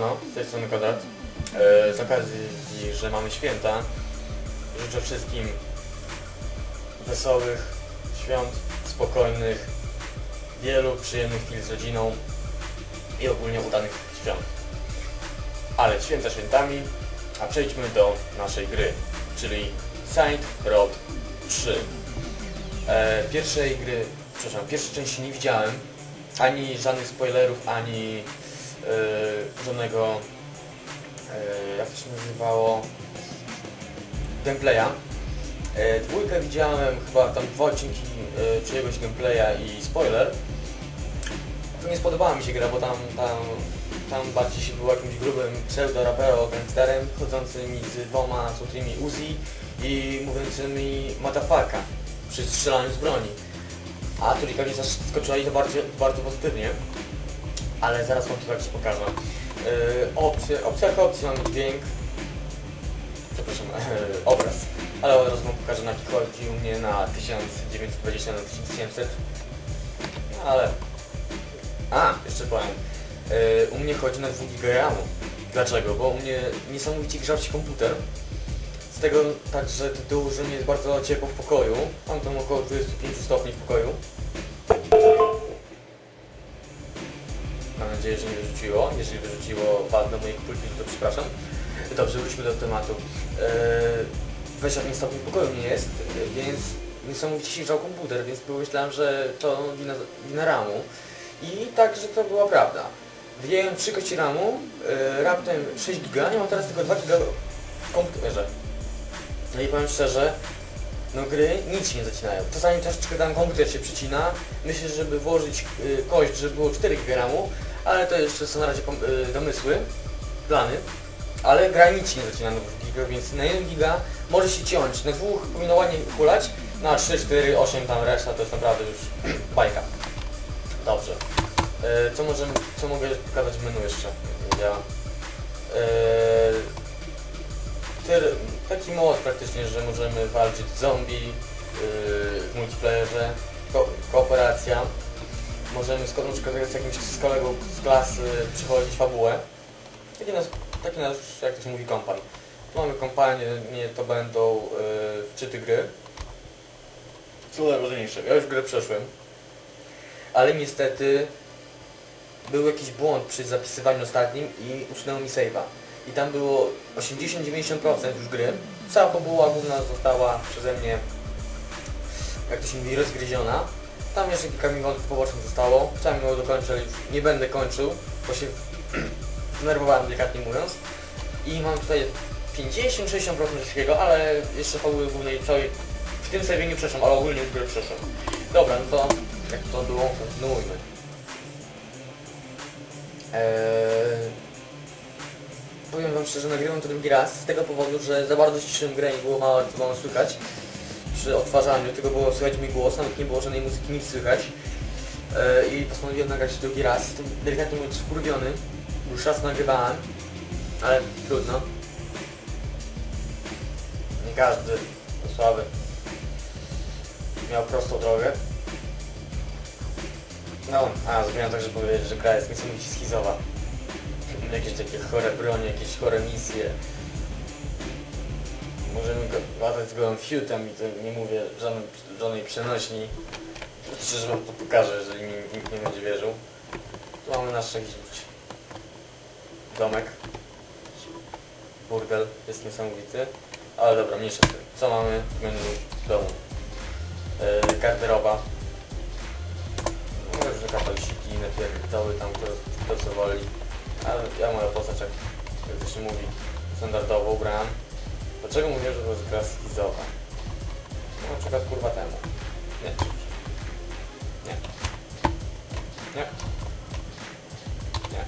No, z tej strony Konrad. E, z okazji, że mamy święta, życzę wszystkim wesołych świąt, spokojnych, wielu przyjemnych chwil z rodziną i ogólnie udanych świąt. Ale święta świętami, a przejdźmy do naszej gry, czyli Saint Road 3. E, pierwszej gry, przepraszam, pierwszej części nie widziałem, ani żadnych spoilerów, ani żadnego, e, jak to się nazywało, gameplaya. E, dwójkę widziałem chyba tam dwa odcinki e, czyjegoś gameplaya i spoiler. Nie spodobała mi się gra, bo tam, tam, tam bardziej się był jakimś grubym pseudo-rapero gangsterem chodzącym między dwoma złotymi Uzi i mówiącymi matafaka przy strzelaniu z broni. A trójka mnie zaskoczyła i to bardzo, bardzo pozytywnie. Ale zaraz wam to jakiś pokażę. Yy, opcja jako mamy dźwięk. Przepraszam, yy, obraz. Ale od razu wam pokażę na chodzi u mnie na 1920 na 1700. No ale... A, jeszcze powiem. Yy, u mnie chodzi na 2 GB. Dlaczego? Bo u mnie niesamowicie grzał się komputer. Z tego także tytułu, że mnie jest bardzo ciepło w pokoju. Mam tam około 25 stopni w pokoju. Nadzieję, że nie wyrzuciło. Jeżeli wyrzuciło wad do mojej kulki, to przepraszam. Dobrze, wróćmy do tematu. Eee, 25 stopni w pokoju nie jest, e, więc niesamowicie się grzał komputer, więc pomyślałem, że to wina, wina ramu. I tak, że to była prawda. Wyjąłem 3 kości ramu, e, raptem 6 giga, nie mam teraz tylko 2 giga w komputerze. No i powiem szczerze, no gry nic się nie zacinają. Czasami troszeczkę tam komputer się przycina. Myślę, żeby włożyć y, kość, żeby było 4 GB RAMu, ale to jeszcze są na razie y, domysły, plany. Ale gra nic się nie zacina na 2 GB, więc na 1 GB może się ciąć. Na dwóch powinno ładnie hulać, na 3, 4, 8 tam reszta to jest naprawdę już bajka. Dobrze. Y, co możemy, co mogę pokazać w menu jeszcze? Y, tyr, taki mod praktycznie, że możemy walczyć z zombie yy, w multiplayerze, ko kooperacja. Możemy z, na przykład z jakimś z kolegą z klasy przechodzić fabułę. Taki nasz, taki nasz jak to się mówi, kompan. Tu mamy kompanię, nie to będą yy, wczyty gry. Co najważniejsze, ja już grę przeszłem. Ale niestety był jakiś błąd przy zapisywaniu ostatnim i usunęło mi save'a i tam było 80-90% już gry. Cała fabuła główna została przeze mnie, jak to się mówi, rozgryziona. Tam jeszcze kilka minut pobocznych zostało. Chciałem ją dokończyć, ale nie będę kończył, bo się zdenerwowałem delikatnie mówiąc. I mam tutaj 50-60% wszystkiego, ale jeszcze fabuły głównej całej w tym sobie nie przeszłam, ale ogólnie już grę przeszłam. Dobra, no to jak to było, kontynuujmy. Eee, powiem wam szczerze, nagrywam to drugi raz z tego powodu, że za bardzo ściszyłem grę i było mało, mało słychać przy odtwarzaniu, tylko było słychać mi głos, nawet nie było żadnej muzyki, nic słychać e, i postanowiłem nagrać drugi raz, jestem delikatnie mówiąc wkurwiony, już raz nagrywałem, ale trudno. Nie każdy słaby miał prostą drogę. No, a zrobiłem tak, żeby powiedzieć, że gra jest niesamowicie schizowa jakieś takie chore bronie, jakieś chore misje. Możemy go latać z gołym fiutem i to nie mówię żadnej, żadnej przenośni. Szczerze wam to pokażę, jeżeli mi nikt nie będzie wierzył. Tu mamy nasz jakiś domek. Burdel jest niesamowity. Ale dobra, mniejsza tym. Co mamy w menu domu? Yy, garderoba. No że kapelsiki, napierdoły tam, kto, kto co woli. Ale ja moją postać, jak to się mówi, standardowo ubrałem. Dlaczego mówię, że to jest gra schizowa? No, na przykład kurwa temu. Nie. Nie. Nie. Nie.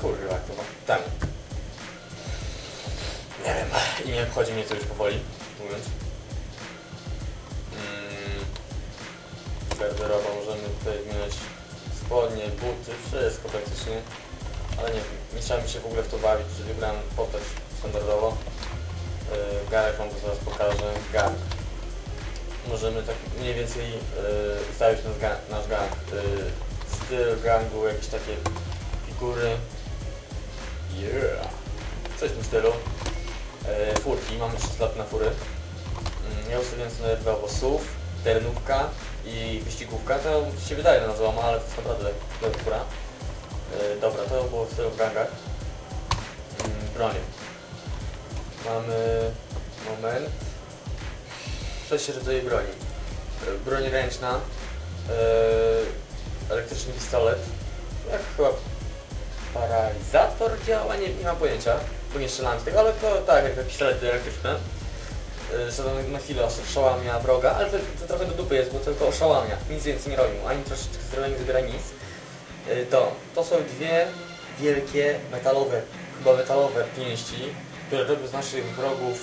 Kurwa, kurwa. Temu. Nie wiem. I nie obchodzi mnie to już powoli, mówiąc. Mm. Garderoba możemy tutaj wymieniać spodnie, buty, wszystko praktycznie. Ale nie, nie chciałem się w ogóle w to bawić, czyli wybrałem postać standardowo. Yy, garek wam to zaraz pokażę. Gang. Możemy tak mniej więcej yy, ustawić nasz, ga nasz gang. Yy, styl gangu, jakieś takie figury. coś w tym stylu. E, furki, mamy 3 sloty na fury. Mm, Ja ustawiłem sobie dwa SUV, terenówka i wyścigówka. To się wydaje na złama, ale to jest naprawdę fura. E, Dobra, to było w tylu w gangach. Mm, Bronie. Mamy moment. Sześć rodzajów broni. Broń ręczna, e, elektryczny pistolet, jak chyba paralizator działa, nie, nie mam pojęcia, bo nie strzelam z tego, ale to tak, jak pistolety elektryczne. Co na chwilę oszałamia wroga, ale to, to trochę do dupy jest, bo tylko oszałamia, nic więcej nie robi mu, ani troszeczkę zdrowia nie zabiera nic. E, To, to są dwie wielkie metalowe, chyba metalowe pięści, które robią z naszych wrogów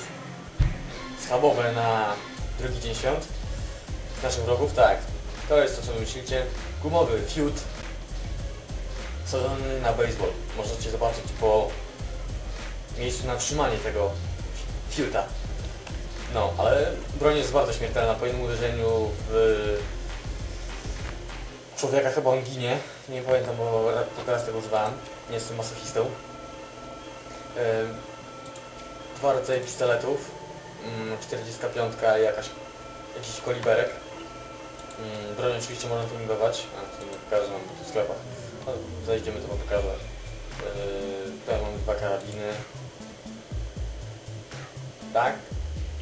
schabowe na drugi dzień świąt. Naszych wrogów, tak. To jest to, co myślicie. Gumowy fiut sadzony na baseball. Możecie zobaczyć po miejscu na trzymanie tego fiuta. No, ale broń jest bardzo śmiertelna. Po jednym uderzeniu w człowieka chyba on ginie. Nie pamiętam, bo tylko raz tego używałem. Nie jestem masochistą. Ym, Dwa rodzaje pistoletów. Mm, 45 i jakaś, jakiś koliberek. Mm, Broń oczywiście można tuningować, a to nie pokażę nam w sklepach. No, zajdziemy to wam pokażę. Tutaj mamy dwa karabiny. Tak,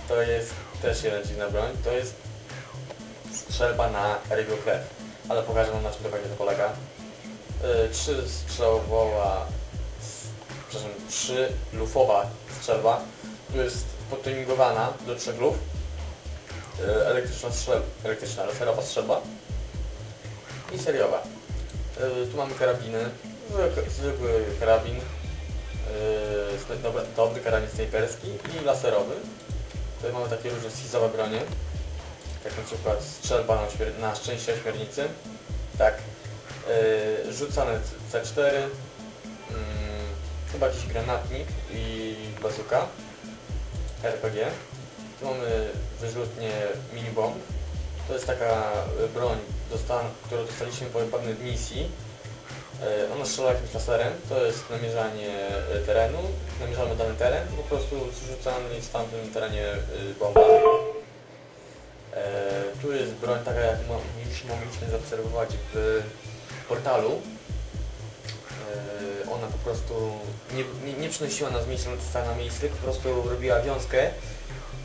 to jest też jedna dziwna broń. To jest strzelba na rybio krew. Ale pokażę wam na czym dokładnie to polega. Yy, trzy strzałowa, s- przepraszam, trzy lufowa strzelba. Tu jest podtuningowana do luf. Yy, elektryczna strzelba, elektryczna, laserowa strzelba. I seriowa. Yy, tu mamy karabiny, zwykły, karabin, sna- dobra, dobry karabin snajperski i laserowy. Tutaj mamy takie różne schizowe bronie, jak na przykład strzelba na, na szczęście ośmiornicy, tak, rzucane C- C4, mm, chyba jakiś granatnik i bazuka, RPG. Tu mamy wyrzutnię minibomb. To jest taka y, broń, którą dostaliśmy po pewnej misji. Y, Ona strzela jakimś laserem, to jest namierzanie y, terenu. Namierzamy dany teren, po prostu zrzucamy w tamtym terenie bomba. E, Tu jest broń taka, jak mogliśmy zaobserwować w portalu. Prostu nie, nie, nie przynosiła nas miejsca na miejsce, po prostu robiła wiązkę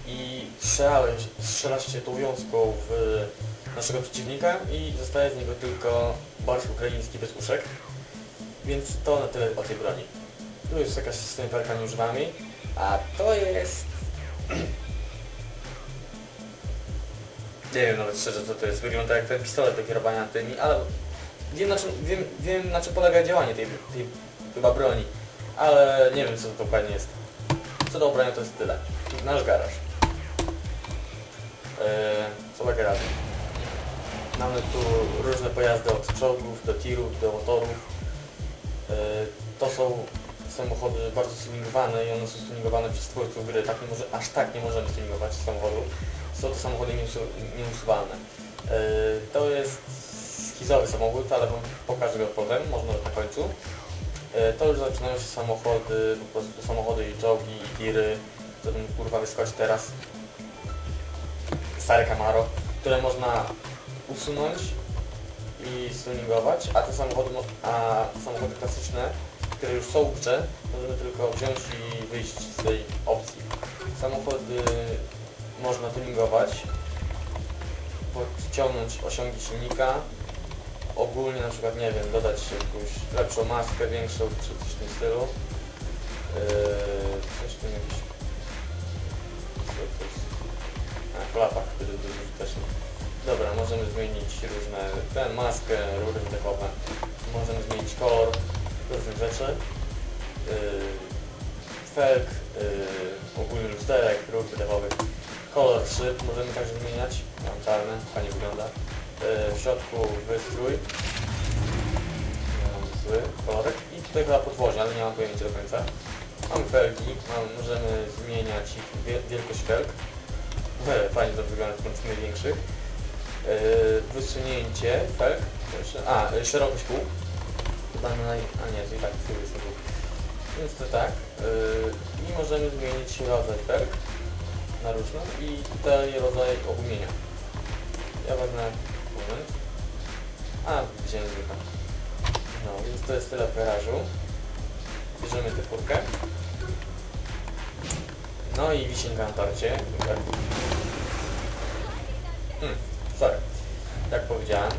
i strzelałeś, strzela się tą wiązką w naszego przeciwnika i zostaje z niego tylko barsz ukraiński bez uszek. Więc to na tyle o tej broni. Tu jest jakaś snajperka, nie używamy jej, a to jest... Nie wiem nawet szczerze co to jest, wygląda jak ten pistolet do kierowania tymi, ale wiem na czym, wiem, wiem, na czym polega działanie tej, tej chyba broni, ale nie wiem co to dokładnie jest. Co do ubrania to jest tyle. Nasz garaż. Eee, co ma garaż? Mamy tu różne pojazdy od czołgów do tirów, do motorów. Eee, to są samochody bardzo stuningowane i one są stuningowane przez twórców gry. Tak nie może, aż tak nie możemy stuningować samochodu. Są to samochody nieusu- nieusuwalne. Eee, to jest schizowy samochód, ale pokażę go potem, może nawet na końcu. E, To już zaczynają się samochody, po prostu samochody i czołgi i tiry, co kurwa wyskoczyć teraz. Stare Camaro, które można usunąć i stuningować, a te samochody, mo- a samochody klasyczne, które już są w grze, możemy tylko wziąć i wyjść z tej opcji. Samochody można tuningować, podciągnąć osiągi silnika, ogólnie na przykład, nie wiem, dodać jakąś lepszą maskę, większą, czy coś w tym stylu. Yy, coś tym jakiś... Jest? A, klapach, który był użyteczny. Dobra, możemy zmienić różne, ten, maskę, rury wydechowe. Możemy zmienić kolor różnych rzeczy. Yy, felg, yy, ogólny lusterek, rur wydechowych. Kolor szyb możemy także zmieniać. Mam czarny, fajnie wygląda. W środku wystrój. Zły kolorek. I tutaj chyba podwozie, ale nie mam pojęcia do końca. Mamy felgi, mam, możemy zmieniać ich wie- wielkość felg. Fajnie to wygląda w końcu największych. Yy, wysunięcie felg. A, yy, szerokość kół. Chyba na. A nie, to i tak tyłu jest. Więc to tak. Yy, I możemy zmienić rodzaj perk na różne i tutaj rodzaj ogumienia. Ja wezmę moment. A, wziąłem zwykle. No, więc to jest tyle w garażu. Bierzemy tę furkę. No i wisienka na torcie. Hmm, sorry. Jak powiedziałem.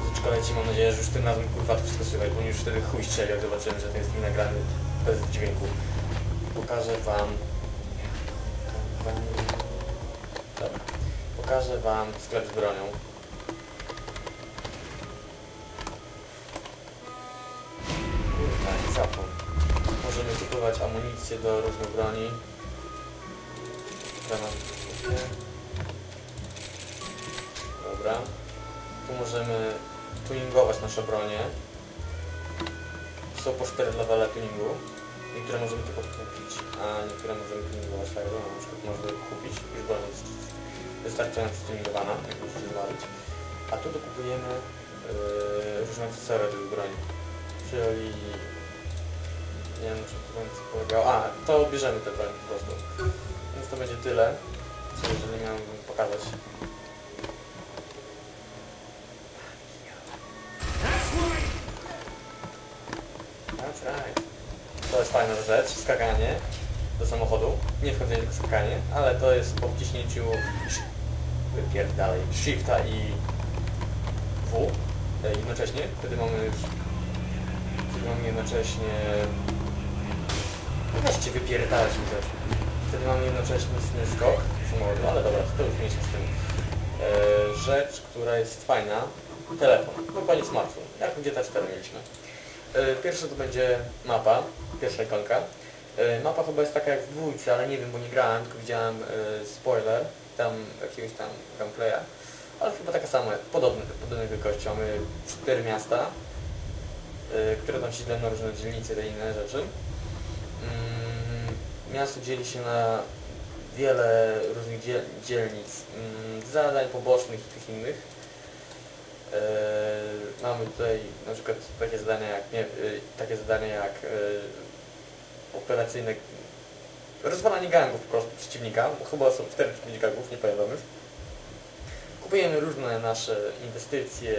Muzyczka leci, mam nadzieję, że już tym razem kurwa to wszystko słychać, bo już wtedy chuj strzeli, jak zobaczyłem, że to jest mi nagrany bez dźwięku. Pokażę wam... Dobra. Pokażę wam sklep z bronią. Kurwa, nie zapom. Możemy kupować amunicję do różnych broni. Dobra. Tu możemy tuningować nasze bronie. Są po 4 levele tuningu. Niektóre możemy tylko kupić, a niektóre możemy tuningować tak, że na przykład możemy kupić, już broń wystarczająco tuningowana, jak musicie zobaczyć. A tu dokupujemy yy, różne akcesoria do broni. Czyli... Nie wiem, czy to polegało... A, to bierzemy te broń po prostu. Więc to będzie tyle, co jeżeli miałem pokazać. To jest fajna rzecz, skakanie do samochodu. Nie wchodzenie, tylko skakanie, ale to jest po wciśnięciu wypierdalej, shifta i W e, jednocześnie. Wtedy mamy już wtedy mamy jednocześnie no weźcie wypierdalać mi też. Wtedy mamy jednocześnie skok samochodu, ale dobra, to już mniejsza z tym. E, rzecz, która jest fajna, telefon, dokładnie smartfon, jak gdzie ta 4 mieliśmy. E, Pierwsze to będzie mapa, pierwsza ikonka. Mapa chyba jest taka jak w dwójce, ale nie wiem, bo nie grałem, tylko widziałem spoiler, tam jakiegoś tam gameplaya. Ale chyba taka sama, podobne, podobnej wielkości. Mamy cztery miasta, e, które tam się na różne dzielnice i inne rzeczy. Mm, Miasto dzieli się na wiele różnych dziel dzielnic, mm, zadań pobocznych i tych innych. E, mamy tutaj na przykład takie zadania jak, nie, y, takie zadania jak y, operacyjne rozwalanie gangów po prostu przeciwnika, bo chyba są 4 czy 5 gangów, nie pamiętam już. Kupujemy różne nasze inwestycje,